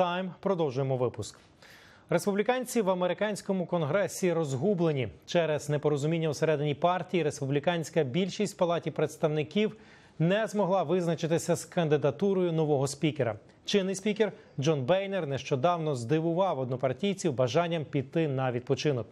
Тайм. Продовжуємо випуск. Республіканці в американському конгресі розгублені через непорозуміння усередині партії. Республіканська більшість в палаті представників не змогла визначитися з кандидатурою нового спікера. Чинний спікер Джон Бейнер нещодавно здивував однопартійців бажанням піти на відпочинок.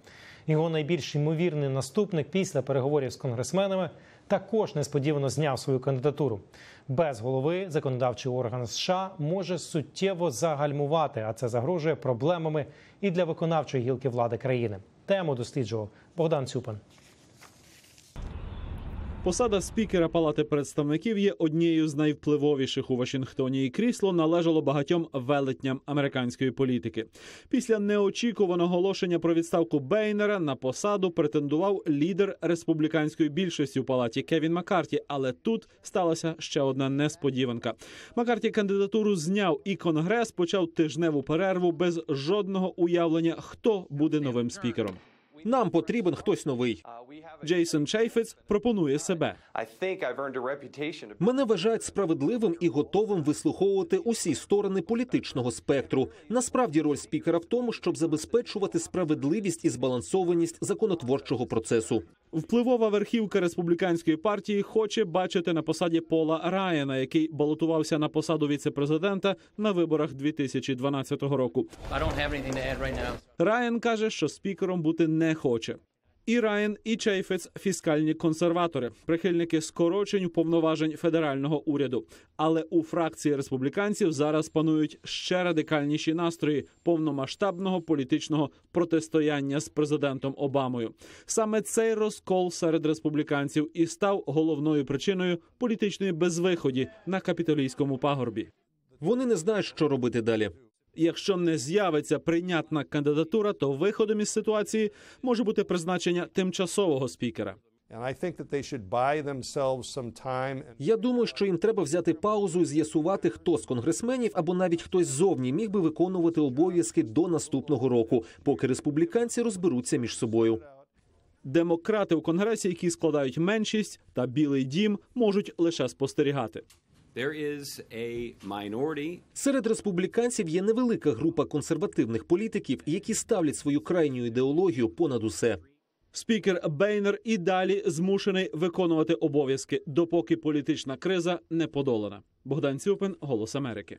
Його найбільш ймовірний наступник після переговорів з конгресменами також несподівано зняв свою кандидатуру. Без голови законодавчий орган США може суттєво загальмувати, а це загрожує проблемами і для виконавчої гілки влади країни. Тему досліджував Богдан Цюпан. Посада спікера Палати представників є однією з найвпливовіших у Вашингтоні, і крісло належало багатьом велетням американської політики. Після неочікуваного оголошення про відставку Бейнера на посаду претендував лідер республіканської більшості у палаті Кевін Маккарті. Але тут сталася ще одна несподіванка. Маккарті кандидатуру зняв, і конгрес почав тижневу перерву без жодного уявлення, хто буде новим спікером. Нам потрібен хтось новий. Джейсон Чейфець пропонує себе. Мене вважають справедливим і готовим вислуховувати усі сторони політичного спектру. Насправді, роль спікера в тому, щоб забезпечувати справедливість і збалансованість законотворчого процесу. Впливова верхівка республіканської партії хоче бачити на посаді Пола Райана, який балотувався на посаду віцепрезидента на виборах 2012 року. Райан каже, що спікером бути не хоче. І Райан, і Чейфець фіскальні консерватори, прихильники скорочень повноважень федерального уряду. Але у фракції республіканців зараз панують ще радикальніші настрої повномасштабного політичного протистояння з президентом Обамою. Саме цей розкол серед республіканців і став головною причиною політичної безвиході на капітолійському пагорбі. Вони не знають, що робити далі. Якщо не з'явиться прийнятна кандидатура, то виходом із ситуації може бути призначення тимчасового спікера. Я думаю, що їм треба взяти паузу і з'ясувати, хто з конгресменів або навіть хтось ззовні міг би виконувати обов'язки до наступного року, поки республіканці розберуться між собою. Демократи у конгресі, які складають меншість, та Білий Дім можуть лише спостерігати. There is Серед республіканців є невелика група консервативних політиків, які ставлять свою крайню ідеологію понад усе. Спікер Бейнер і далі змушений виконувати обов'язки, допоки політична криза не подолана. Богдан Цюпин, Голос Америки.